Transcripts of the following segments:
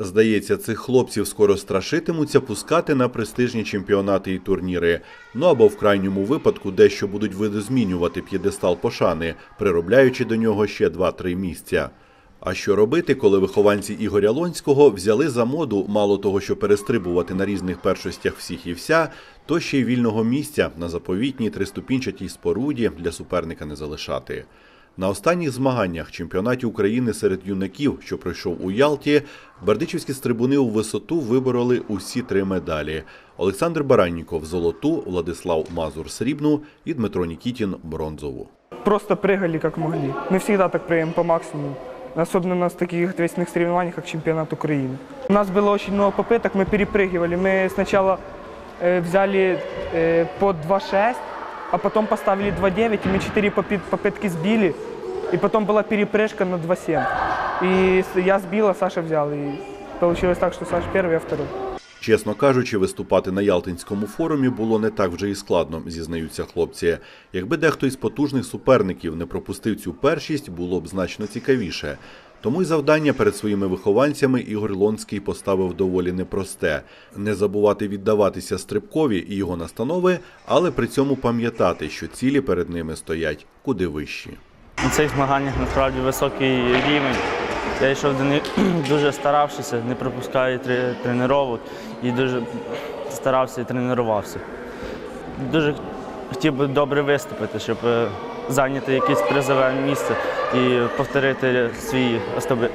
Здається, цих хлопців скоро страшитимуться пускати на престижні чемпіонати і турніри. Ну або в крайньому випадку дещо будуть видозмінювати п'єдестал пошани, приробляючи до нього ще 2-3 місця. А що робити, коли вихованці Ігоря Лонського взяли за моду мало того, що перестрибувати на різних першостях всіх і вся, то ще й вільного місця на заповітній триступінчатій споруді для суперника не залишати. На останніх змаганнях чемпіонаті України серед юнаків, що пройшов у Ялті, бердичівські стрибуни у висоту вибороли усі три медалі: Олександр Баранніков золоту, Владислав Мазур срібну і Дмитро Нікітін бронзову. Просто прыгали как могли. Мы всегда так прыгаем по максимуму. Особенно на таких ответственных соревнованиях, как чемпионат Украины. У нас было очень много попыток, мы перепрыгивали. Мы сначала э, взяли э, по 2.6, а потом поставили 2.9, и мы 4 попит- попытки сбили. И потом была перепрыжка на 2.7. И с- я сбила, Саша взял. И получилось так, что Саша первый, я второй. Чесно кажучи, виступати на Ялтинському форумі було не так вже і складно, зізнаються хлопці. Якби дехто із потужних суперників не пропустив цю першість, було б значно цікавіше. Тому й завдання перед своїми вихованцями Ігор Лонський поставив доволі непросте не забувати віддаватися стрибкові і його настанови, але при цьому пам'ятати, що цілі перед ними стоять куди вищі. На цих змаганнях насправді високий рівень. Я йшов до них дуже старавшися, не пропускаю тре- тренувань і дуже старався і тренувався. Дуже хотів би добре виступити, щоб е, зайняти якесь призове місце і повторити свій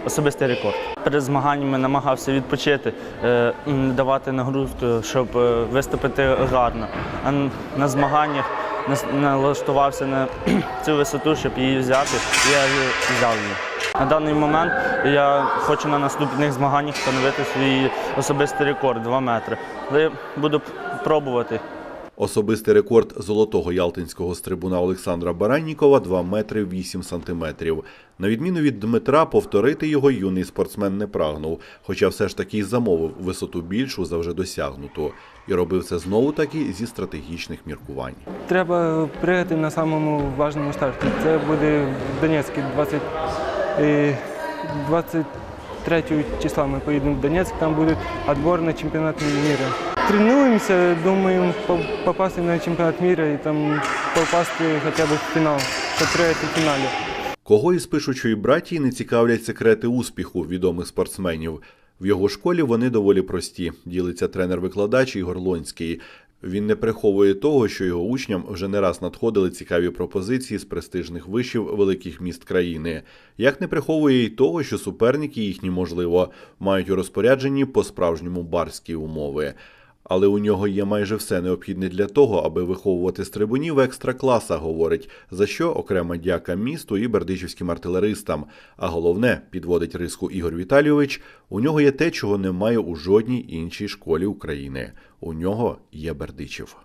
особистий рекорд. Перед змаганнями намагався відпочити, е, давати нагрузку, щоб е, виступити гарно. А на змаганнях налаштувався на цю висоту, щоб її взяти, я взяв її. На даний момент я хочу на наступних змаганнях встановити свій особистий рекорд 2 метри. Але буду пробувати. Особистий рекорд золотого ялтинського стрибуна Олександра Бараннікова 2 метри 8 сантиметрів. На відміну від Дмитра, повторити його юний спортсмен не прагнув, хоча все ж таки замовив висоту більшу за вже досягнуту. І робив це знову таки зі стратегічних міркувань. Треба пригати на самому важному старті. Це буде в Донецьку 20, е, 23 числа ми поїдемо в Донецьк, там буде відбор на чемпіонат міра. Тренуємося, думаємо по- попасти на чемпіонат міра і там попасти хоча б в фінал, щоб в фіналі. Кого із пишучої братії не цікавлять секрети успіху відомих спортсменів? В його школі вони доволі прості, ділиться тренер-викладач Ігор Лонський. Він не приховує того, що його учням вже не раз надходили цікаві пропозиції з престижних вишів великих міст країни. Як не приховує й того, що суперники їхні, можливо, мають у розпорядженні по-справжньому барські умови. Але у нього є майже все необхідне для того, аби виховувати стрибунів екстра-класа, говорить, за що окрема дяка місту і бердичівським артилеристам. А головне, підводить риску Ігор Віталійович, у нього є те, чого немає у жодній іншій школі України. У нього є Бердичів.